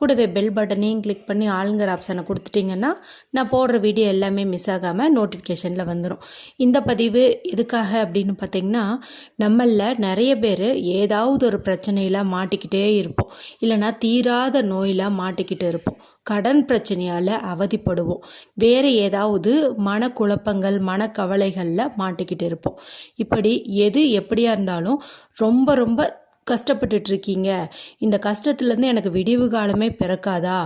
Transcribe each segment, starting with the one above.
கூடவே பெல் பட்டனையும் கிளிக் பண்ணி ஆளுங்கிற ஆப்ஷனை கொடுத்துட்டிங்கன்னா நான் போடுற வீடியோ எல்லாமே மிஸ் ஆகாமல் நோட்டிஃபிகேஷனில் வந்துடும் இந்த பதிவு எதுக்காக அப்படின்னு பார்த்தீங்கன்னா நம்மளில் நிறைய பேர் ஏதாவது ஒரு பிரச்சனையில் மாட்டிக்கிட்டே இருப்போம். இல்லைன்னா தீராத நோயில் மாட்டிக்கிட்டு இருப்போம். கடன் பிரச்சனையால் அவதிப்படுவோம். வேறு ஏதாவது மனக்குழப்பங்கள் மனக்கவலைகளில் மாட்டிக்கிட்டு இருப்போம். இப்படி எது எப்படியாக இருந்தாலும் ரொம்ப ரொம்ப கஷ்டப்பட்டுட்டு இருக்கீங்க இந்த கஷ்டத்துலேருந்து எனக்கு விடிவு காலமே பிறக்காதா?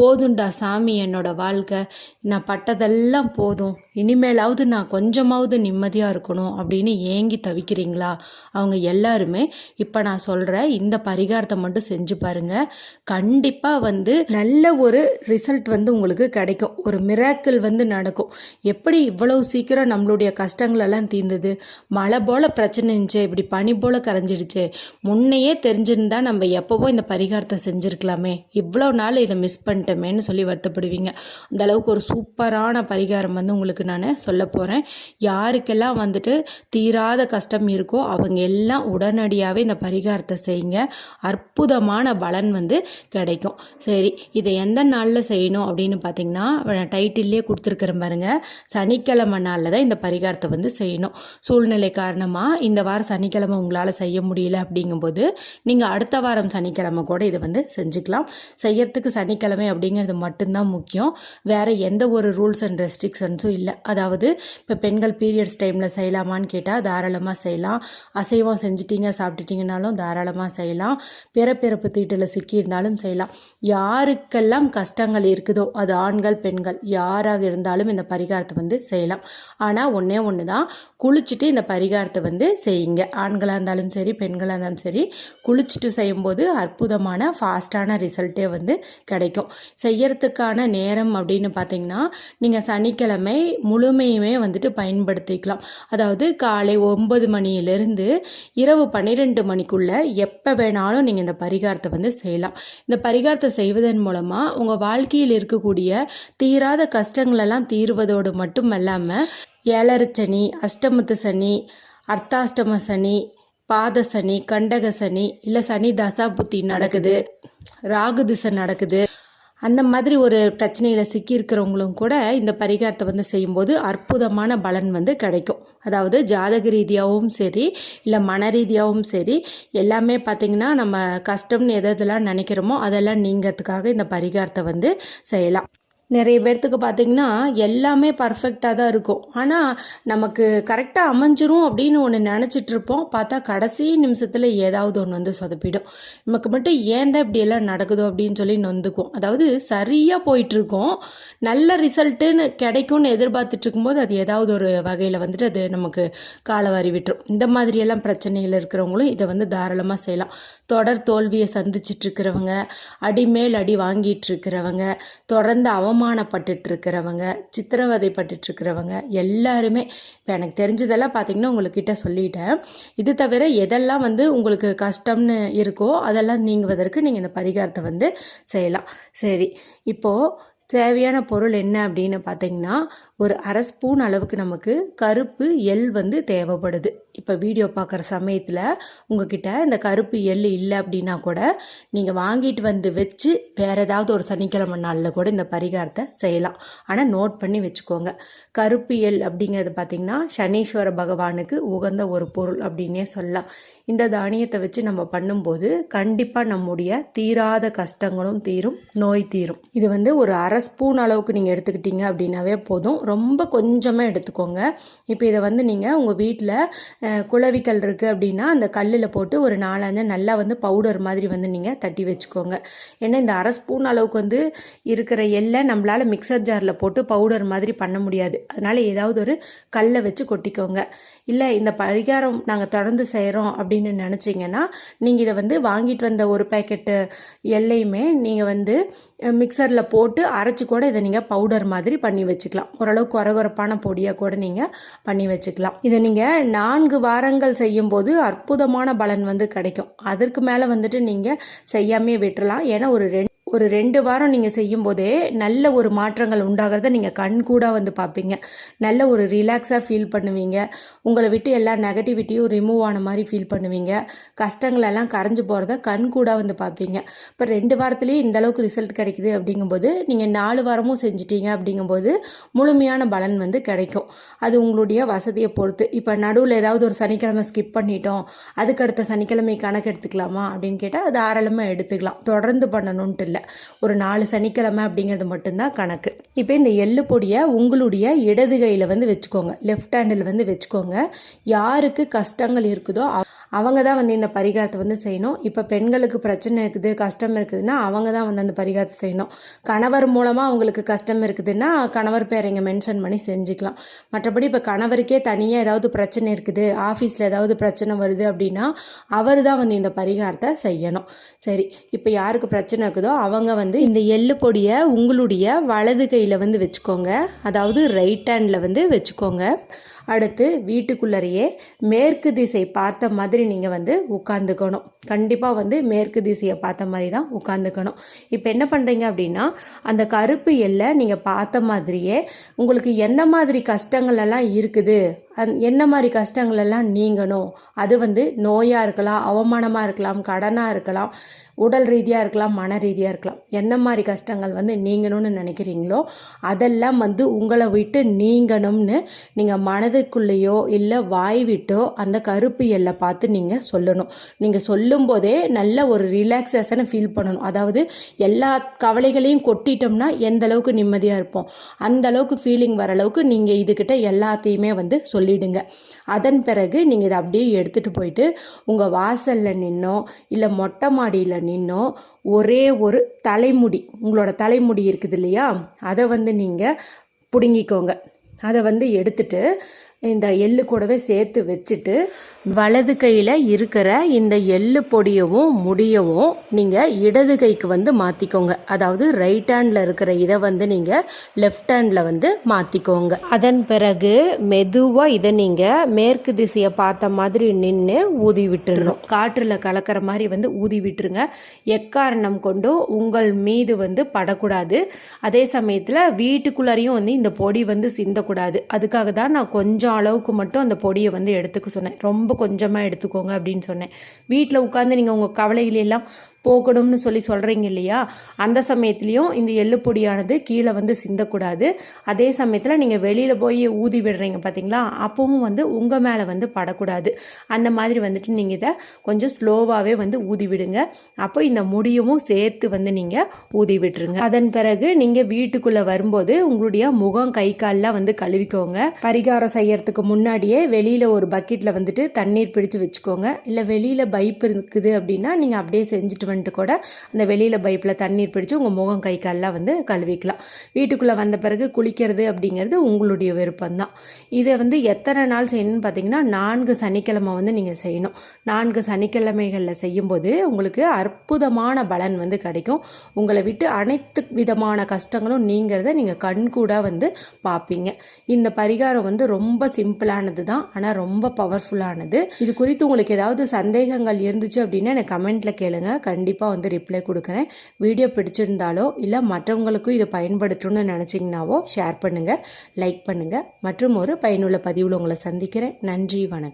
போதுண்டா சாமி என்னோட வாழ்க்கை. நான் பட்டதெல்லாம் போதும். இனிமேலாவது நான் கொஞ்சமாவது நிம்மதியாக இருக்கணும் அப்படின்னு ஏங்கி தவிக்கிறீங்களா? அவங்க எல்லாருமே இப்போ நான் சொல்கிற இந்த பரிகாரத்தை மட்டும் செஞ்சு பாருங்கள் கண்டிப்பாக வந்து நல்ல ஒரு ரிசல்ட் வந்து உங்களுக்கு கிடைக்கும். ஒரு மிராக்கிள் வந்து நடக்கும். எப்படி இவ்வளவு சீக்கிரம் நம்மளுடைய கஷ்டங்களெல்லாம் தீர்ந்தது? மழை போல் பிரச்சனை இருந்துச்சு இப்படி பனி போல் கரைஞ்சிடுச்சு. முன்னையே தெரிஞ்சிருந்தா நம்ம எப்போவோ இந்த பரிகாரத்தை செஞ்சுருக்கலாமே. இவ்வளோ நாள் இதை மிஸ் பண்ணிட்டோமேன்னு சொல்லி வருத்தப்படுவீங்க. அந்த அளவுக்கு ஒரு சூப்பரான பரிகாரம் வந்து உங்களுக்கு நான் சொல்ல போகிறேன் யாருக்கெல்லாம் வந்துட்டு தீராத கஷ்டம் இருக்கோ அவங்க எல்லாம் உடனடியாகவே இந்த பரிகாரத்தை செய்யுங்க. அற்புதமான பலன் வந்து கிடைக்கும். சரி இதை எந்த நாளில் செய்யணும் அப்படின்னு பார்த்தீங்கன்னா டைட்டில்லே கொடுத்துருக்குற பாருங்க. சனிக்கிழமை நாளில் தான் இந்த பரிகாரத்தை வந்து செய்யணும். சூழ்நிலை காரணமாக இந்த வாரம் சனிக்கிழமை உங்களால் செய்ய முடியல அப்படிங்கும்போது நீங்கள் அடுத்த வாரம் சனிக்கிழமை கூட இதை வந்து செஞ்சுக்கலாம். செய்யறதுக்கு சனிக்கிழமை அப்படிங்கிறது மட்டும்தான் முக்கியம். வேறு எந்த ஒரு ரூல்ஸ் அண்ட் ரெஸ்ட்ரிக்ஷன்ஸும் இல்லை. அதாவது இப்போ பெண்கள் பீரியட்ஸ் டைமில் செய்யலாமான்னு கேட்டால் தாராளமாக செய்யலாம். அசைவம் செஞ்சிட்டீங்க சாப்பிட்டுட்டீங்கனாலும் தாராளமாக செய்யலாம். பிறப்பிறப்பு தீட்டில் சிக்கியிருந்தாலும் செய்யலாம். யாருக்கெல்லாம் கஷ்டங்கள் இருக்குதோ அது ஆண்கள் பெண்கள் யாராக இருந்தாலும் இந்த பரிகாரத்தை வந்து செய்யலாம். ஆனால் ஒன்றே ஒன்று தான் குளிச்சுட்டு இந்த பரிகாரத்தை வந்து செய்யுங்க. ஆண்களாக இருந்தாலும் சரி பெண்களாக இருந்தாலும் சரி குளிச்சுட்டு செய்யும்போது அற்புதமான ஃபாஸ்ட்டான ரிசல்ட்டே வந்து கிடைக்கும். செய்யறதுக்கான நேரம் அப்படின்னு பார்த்தீங்கன்னா நீங்கள் சனிக்கிழமை முழுமையுமே வந்துட்டு பயன்படுத்திக்கலாம். அதாவது காலை ஒன்பது மணியிலிருந்து இரவு பன்னிரெண்டு மணிக்குள்ளே எப்போ வேணாலும் நீங்கள் இந்த பரிகாரத்தை வந்து செய்யலாம். இந்த பரிகாரத்தை செய்வதன் மூலமாக உங்கள் வாழ்க்கையில் இருக்கக்கூடிய தீராத கஷ்டங்களெல்லாம் தீர்வதோடு மட்டும் இல்லாமல் ஏழரை சனி அஷ்டமத்து சனி அர்த்தாஷ்டம சனி பாத சனி கண்டக சனி இல்லை சனி தசா புத்தி நடக்குது ராகு திசை நடக்குது. அந்த மாதிரி ஒரு பிரச்சனையில் சிக்கியிருக்கிறவங்களும் கூட இந்த பரிகாரத்தை வந்து செய்யும்போது அற்புதமான பலன் வந்து கிடைக்கும். அதாவது ஜாதக ரீதியாகவும் சரி இல்லை மன ரீதியாகவும் சரி எல்லாமே பார்த்திங்கன்னா நம்ம கஷ்டம்னு எது எதெல்லாம் நினைக்கிறோமோ அதெல்லாம் நீங்கிறதுக்காக இந்த பரிகாரத்தை வந்து செய்யலாம். நிறைய பேர்த்துக்கு பார்த்திங்கன்னா எல்லாமே பர்ஃபெக்டாக தான் இருக்கும். ஆனால் நமக்கு கரெக்டாக அமைஞ்சிரும் அப்படின்னு ஒன்று நினச்சிட்டு இருப்போம். பார்த்தா கடைசி நிமிஷத்தில் ஏதாவது ஒன்று வந்து சொதப்பிடும். நமக்கு மட்டும் ஏன் தான் இப்படியெல்லாம் நடக்குதோ அப்படின்னு சொல்லி நொந்துக்கும் அதாவது சரியாக போயிட்டுருக்கோம் நல்ல ரிசல்ட்டுன்னு கிடைக்கும்னு எதிர்பார்த்துட்டு இருக்கும்போது அது ஏதாவது ஒரு வகையில் வந்துட்டு அது நமக்கு காலவாரி விட்டுரும். இந்த மாதிரியெல்லாம் பிரச்சனையில் இருக்கிறவங்களும் இதை வந்து தாராளமாக செய்யலாம். தொடர் தோல்வியை சந்திச்சிட்ருக்கிறவங்க அடிமேல் அடி வாங்கிட்டு இருக்கிறவங்க தொடர்ந்து அவமான அவமானப்பட்டுட்டு இருக்கிறவங்க சித்திரவதைப்பட்டுட்டு இருக்கிறவங்க எல்லாருமே இப்போ எனக்கு தெரிஞ்சதெல்லாம் பார்த்தீங்கன்னா உங்கள்கிட்ட சொல்லிட்டேன். இது தவிர எதெல்லாம் வந்து உங்களுக்கு கஷ்டம்னு இருக்கோ அதெல்லாம் நீங்குவதற்கு நீங்கள் இந்த பரிகாரத்தை வந்து செய்யலாம். சரி இப்போது தேவையான பொருள் என்ன அப்படின்னு பார்த்தீங்கன்னா ஒரு அரை ஸ்பூன் அளவுக்கு நமக்கு கருப்பு எள் வந்து தேவைப்படுது. இப்போ வீடியோ பார்க்குற சமயத்தில் உங்ககிட்ட இந்த கருப்பு எள் இல்லை அப்படின்னா கூட நீங்கள் வாங்கிட்டு வந்து வச்சு வேறு ஏதாவது ஒரு சனிக்கிழமை நாளில் கூட இந்த பரிகாரத்தை செய்யலாம். ஆனால் நோட் பண்ணி வச்சுக்கோங்க. கருப்பு எள் அப்படிங்கிறது பார்த்திங்கன்னா சனீஸ்வர பகவானுக்கு உகந்த ஒரு பொருள் அப்படின்னே சொல்லலாம். இந்த தானியத்தை வச்சு நம்ம பண்ணும்போது கண்டிப்பாக நம்முடைய தீராத கஷ்டங்களும் தீரும் நோய் தீரும். இது வந்து ஒரு அரை ஸ்பூன் அளவுக்கு நீங்கள் எடுத்துக்கிட்டீங்க அப்படின்னாவே போதும். ரொம்ப கொஞ்சமாக எடுத்துக்கோங்க. இப்போ இதை வந்து நீங்கள் உங்கள் வீட்டில் குளவிக்கல் இருக்குது அப்படின்னா அந்த கல்லில் போட்டு ஒரு நாலஞ்சு நல்லா வந்து பவுடர் மாதிரி வந்து நீங்கள் தட்டி வச்சுக்கோங்க. ஏன்னா இந்த அரை ஸ்பூன் அளவுக்கு வந்து இருக்கிற எல்லை நம்மளால் மிக்சர் ஜாரில் போட்டு பவுடர் மாதிரி பண்ண முடியாது. அதனால் ஏதாவது ஒரு கல்லை வச்சு கொட்டிக்கோங்க. இல்லை இந்த பரிகாரம் நாங்கள் தொடர்ந்து செய்கிறோம் அப்படின்னு நினச்சிங்கன்னா நீங்கள் இதை வந்து வாங்கிட்டு வந்த ஒரு பேக்கெட்டு எல்லையுமே நீங்கள் வந்து மிக்சரில் போட்டு அரைச்சி கூட இதை நீங்கள் பவுடர் மாதிரி பண்ணி வச்சுக்கலாம். ஓரளவு குறகுறப்பான பொடியாக கூட நீங்கள் பண்ணி வச்சுக்கலாம். இதை நீங்கள் நான்கு வாரங்கள் செய்யும்போது அற்புதமான பலன் வந்து கிடைக்கும். அதற்கு மேலே வந்துட்டு நீங்கள் செய்யாமே விட்டுறலாம். ஏன்னா ஒரு ரெண்டு ஒரு ரெண்டு வாரம் நீங்கள் செய்யும்போதே நல்ல ஒரு மாற்றங்கள் உண்டாகிறத நீங்கள் கண் கூட வந்து பார்ப்பீங்க நல்ல ஒரு ரிலாக்ஸாக ஃபீல் பண்ணுவீங்க. உங்களை விட்டு எல்லா நெகட்டிவிட்டியும் ரிமூவ் ஆன மாதிரி ஃபீல் பண்ணுவீங்க. கஷ்டங்களெல்லாம் கரைஞ்சு போகிறத கண் கூட வந்து பார்ப்பீங்க இப்போ ரெண்டு வாரத்துலேயே இந்த அளவுக்கு ரிசல்ட் கிடைக்குது அப்படிங்கும்போது நீங்கள் நாலு வாரமும் செஞ்சிட்டீங்க அப்படிங்கும்போது முழுமையான பலன் வந்து கிடைக்கும். அது உங்களுடைய வசதியை பொறுத்து. இப்போ நடுவில் ஏதாவது ஒரு சனிக்கிழமை ஸ்கிப் பண்ணிட்டோம். அதுக்கடுத்த சனிக்கிழமை கணக்கு எடுத்துக்கலாமா அப்படின்னு கேட்டால் அது தாராளமாக எடுத்துக்கலாம். தொடர்ந்து பண்ணணுன்ட்டு இல்லை. ஒரு நாலு சனிக்கிழமை அப்படிங்கிறது மட்டும்தான் கணக்கு. இப்போ இந்த எள்ளு பொடியை உங்களுடைய இடது கையில் வந்து வச்சுக்கோங்க. லெஃப்ட் ஹேண்டில் வந்து வச்சுக்கோங்க. யாருக்கு கஷ்டங்கள் இருக்குதோ அவங்க தான் வந்து இந்த பரிகாரத்தை வந்து செய்யணும். இப்போ பெண்களுக்கு பிரச்சனை இருக்குது கஷ்டம் இருக்குதுன்னா அவங்க தான் வந்து அந்த பரிகாரத்தை செய்யணும். கணவர் மூலமாக அவங்களுக்கு கஷ்டம் இருக்குதுன்னா கணவர் பேரை இங்கே மென்ஷன் பண்ணி செஞ்சுக்கலாம். மற்றபடி இப்போ கணவருக்கே தனியாக ஏதாவது பிரச்சனை இருக்குது ஆஃபீஸில் ஏதாவது பிரச்சனை வருது அப்படின்னா அவர் தான் வந்து இந்த பரிகாரத்தை செய்யணும். சரி இப்போ யாருக்கு பிரச்சனை இருக்குதோ அவங்க வந்து இந்த எள்ளு பொடியை உங்களுடைய வலது கையில் வந்து வச்சுக்கோங்க. அதாவது ரைட் ஹேண்டில் வந்து வச்சுக்கோங்க. அடுத்து வீட்டுக்குள்ளறையே மேற்கு திசை பார்த்த மாதிரி நீங்கள் வந்து உட்காந்துக்கணும் கண்டிப்பாக வந்து மேற்கு திசையை பார்த்த மாதிரி தான் உட்காந்துக்கணும் இப்போ என்ன பண்ணுறீங்க அப்படின்னா அந்த கருப்பு எல்லை நீங்கள் பார்த்த மாதிரியே உங்களுக்கு எந்த மாதிரி கஷ்டங்கள் எல்லாம் இருக்குது அந் என்ன மாதிரி கஷ்டங்கள் எல்லாம் நீங்கணும் அது வந்து நோயாக இருக்கலாம் அவமானமாக இருக்கலாம் கடனாக இருக்கலாம் உடல் ரீதியாக இருக்கலாம் மன ரீதியாக இருக்கலாம். எந்த மாதிரி கஷ்டங்கள் வந்து நீங்கணும்னு நினைக்கிறீங்களோ அதெல்லாம் வந்து உங்களை விட்டு நீங்கணும்னு நீங்கள் மனதுக்குள்ளேயோ இல்லை வாய் விட்டோ அந்த கருப்பு எல்லை பார்த்து நீங்கள் சொல்லணும். நீங்கள் சொல்லும்போதே நல்ல ஒரு ரிலாக்ஸேஷனை ஃபீல் பண்ணணும். அதாவது எல்லா கவலைகளையும் கொட்டிட்டோம்னா எந்த அளவுக்கு நிம்மதியாக இருப்போம். அந்த அளவுக்கு ஃபீலிங் வர அளவுக்கு நீங்கள் இதுக்கிட்ட எல்லாத்தையுமே வந்து சொல்லிடுங்க. அதன் பிறகு நீங்கள் இதை அப்படியே எடுத்துகிட்டு போயிட்டு உங்கள் வாசலில் நின்னோ இல்லை மொட்டை மாடியில் நின்னோ ஒரே ஒரு தலைமுடி உங்களோட தலைமுடி இருக்குது இல்லையா? அதை வந்து நீங்கள் பிடுங்கிக்கோங்க. அதை வந்து எடுத்துட்டு இந்த எள்ளு கூடவே சேர்த்து வச்சுட்டு வலது கையில் இருக்கிற இந்த எள்ளு பொடியவும் முடியவும் நீங்கள் இடது கைக்கு வந்து மாற்றிக்கோங்க அதாவது ரைட் ஹேண்டில் இருக்கிற இதை வந்து நீங்கள் லெஃப்ட் ஹேண்டில் வந்து மாற்றிக்கோங்க அதன் பிறகு மெதுவாக இதை நீங்கள் மேற்கு திசையை பார்த்த மாதிரி நின்று ஊதி விட்டுறணும். காற்றில் கலக்கிற மாதிரி வந்து ஊதி விட்டுருங்க. எக்காரணம் கொண்டும் உங்கள் மீது வந்து படக்கூடாது. அதே சமயத்தில் வீட்டுக்குள்ளாரையும் வந்து இந்த பொடி வந்து சிந்தக்கூடாது. அதுக்காக தான் நான் கொஞ்சம் அளவுக்கு மட்டும் அந்த பொடியை வந்து எடுத்துக்க சொன்னேன். ரொம்ப கொஞ்சமாக எடுத்துக்கோங்க அப்படின்னு சொன்னேன். வீட்டில் உட்காந்து நீங்கள் உங்கள் கவலைகளெல்லாம் போகணும்னு சொல்லி சொல்கிறீங்க இல்லையா? அந்த சமயத்துலேயும் இந்த எள்ளு பொடியானது கீழே வந்து சிந்தக்கூடாது. அதே சமயத்தில் நீங்கள் வெளியில் போய் ஊதி விடுறீங்க பார்த்தீங்களா அப்பவும் வந்து உங்கள் மேலே வந்து படக்கூடாது. அந்த மாதிரி வந்துட்டு நீங்கள் இதை கொஞ்சம் ஸ்லோவாகவே வந்து ஊதி விடுங்க. அப்போ இந்த முடியவும் சேர்த்து வந்து நீங்கள் ஊதி விட்டுருங்க. அதன் பிறகு நீங்கள் வீட்டுக்குள்ளே வரும்போது உங்களுடைய முகம் கை கால்லாம் வந்து கழுவிக்கோங்க. பரிகாரம் செய்யறதுக்கு முன்னாடியே வெளியில் ஒரு பக்கெட்டில் வந்துட்டு தண்ணீர் பிடிச்சு வச்சுக்கோங்க. இல்லை வெளியில் பைப் இருக்குது அப்படின்னா நீங்கள் அப்படியே செஞ்சுட்டு வந்துட்டு கூட அந்த வெளியில் பைப்பில் தண்ணீர் பிடிச்சு உங்கள் முகம் கை கால்லாம் வந்து கழுவிக்கலாம். வீட்டுக்குள்ளே வந்த பிறகு குளிக்கிறது அப்படிங்கிறது உங்களுடைய விருப்பம்தான். இதை வந்து எத்தனை நாள் செய்யணும்னு பார்த்தீங்கன்னா நான்கு சனிக்கிழமை வந்து நீங்கள் செய்யணும். நான்கு சனிக்கிழமைகளில் செய்யும்போது உங்களுக்கு அற்புதமான பலன் வந்து கிடைக்கும். உங்களை விட்டு அனைத்து விதமான கஷ்டங்களும் நீங்கிறத நீங்கள் கண்கூட வந்து பார்ப்பீங்க இந்த பரிகாரம் வந்து ரொம்ப சிம்பிளானது தான் ஆனால் ரொம்ப பவர்ஃபுல்லானது இது குறித்து உங்களுக்கு ஏதாவது சந்தேகங்கள் இருந்துச்சு அப்படின்னா எனக்கு கமெண்ட்டில் கேளுங்க. கண்டிப்பாக வந்து ரிப்ளை கொடுக்குறேன். வீடியோ பிடிச்சிருந்தாலோ இல்லை மற்றவங்களுக்கும் இதை பயன்படுத்தணும்னு நினச்சிங்கனாவோ ஷேர் பண்ணுங்கள் லைக் பண்ணுங்கள் மற்றும் ஒரு பயனுள்ள பதிவில் உங்களை சந்திக்கிறேன். நன்றி வணக்கம்.